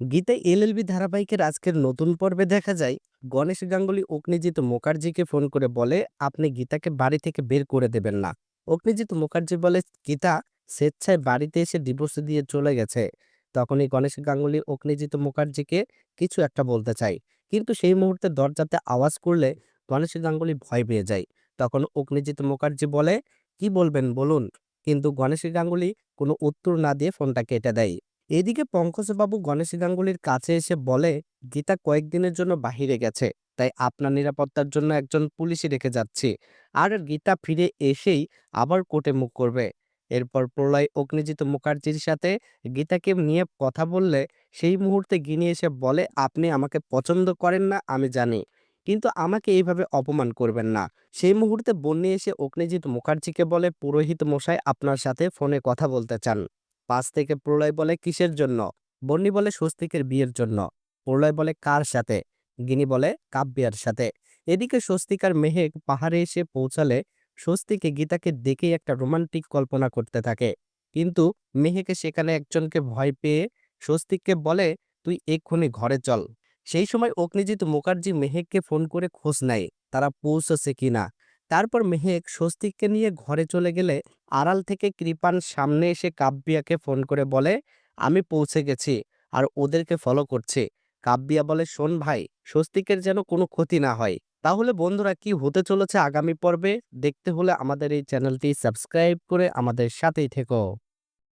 Gita LLB ধারাবাহিকের আজকের নতুন পর্বে দেখা যায়, গণেশ গাঙ্গুলি অগ্নিজিৎ মুখার্জিকে ফোন করে বলে, আপনি গীতাকে বাড়ি থেকে বের করে দেবেন না। অগ্নিজিৎ মুখার্জি বলে, গীতা স্বেচ্ছায় বাড়িতে এসে ডিভোর্স দিয়ে চলে গেছে। তখনই গণেশ গাঙ্গুলি অগ্নিজিৎ মুখার্জিকে কিছু একটা বলতে চায়। কিন্তু সেই মুহূর্তে দরজাতে আওয়াজ করলে গণেশ গাঙ্গুলি ভয় পেয়ে যায়। তখন অগ্নিজিৎ মুখার্জি বলে, কি বলবেন বলুন। কিন্তু গণেশ গাঙ্গুলি কোনো উত্তর না দিয়ে ফোনটা কেটে দেয়। এদিকে পঙ্কজবাবু গণেশ গাঙ্গুলির কাছে এসে বলে, গীতা কয়েকদিনের জন্য বাহিরে গেছে, তাই আপনার নিরাপত্তার জন্য একজন পুলিশই রেখে যাচ্ছি। আর গীতা ফিরে এসেই আবার কোর্টে মুখ করবে। এরপর প্রলয় অগ্নিজিৎ মুখার্জির সাথে গীতাকে নিয়ে কথা বললে, সেই মুহূর্তে গিনি এসে বলে, আপনি আমাকে পছন্দ করেন না, আমি জানি। কিন্তু আমাকে এইভাবে অপমান করবেন না। সেই মুহূর্তে বন্যি এসে অগ্নিজিৎ মুখার্জিকে বলে, পুরোহিত মশাই আপনার সাথে ফোনে কথা বলতে চান। পাশ থেকে প্রলয় বলে কিসের জন্য? বন্যি বলে স্বস্তিকের বিয়ের জন্য। প্রলয় বলে কার সাথে? গিনি বলে কাব্যার সাথে। এদিকে স্বস্তিকার মেহেক পাহাড়ে এসে পৌঁছালে স্বস্তিকে গীতাকে দেখেই একটা রোমান্টিক কল্পনা করতে থাকে। কিন্তু মেহেকে সেখানে একজনকে ভয় পেয়ে স্বস্তিককে বলে, তুই এক্ষুনি ঘরে চল। সেই সময় অগ্নিজিৎ মুখার্জি মেহেককে ফোন করে খোঁজ নেয়, তারা পৌঁছেছে কিনা। তারপর মেহেক স্বস্তিককে নিয়ে ঘরে চলে গেলে আড়াল থেকে কৃপান সামনে এসে কাব্যাকে ফোন করে বলে, আমি পৌঁছে গেছি আর ওদেরকে ফলো করছে। কাব্যিয়া বলে, শোন ভাই, স্বস্তিকের যেন কোনো ক্ষতি না হয়। তাহলে বন্ধুরা কি হতে চলেছে আগামী পর্বে? দেখতে হলে আমাদের এই চ্যানেলটি সাবস্ক্রাইব করে আমাদের সাথেই থেকো।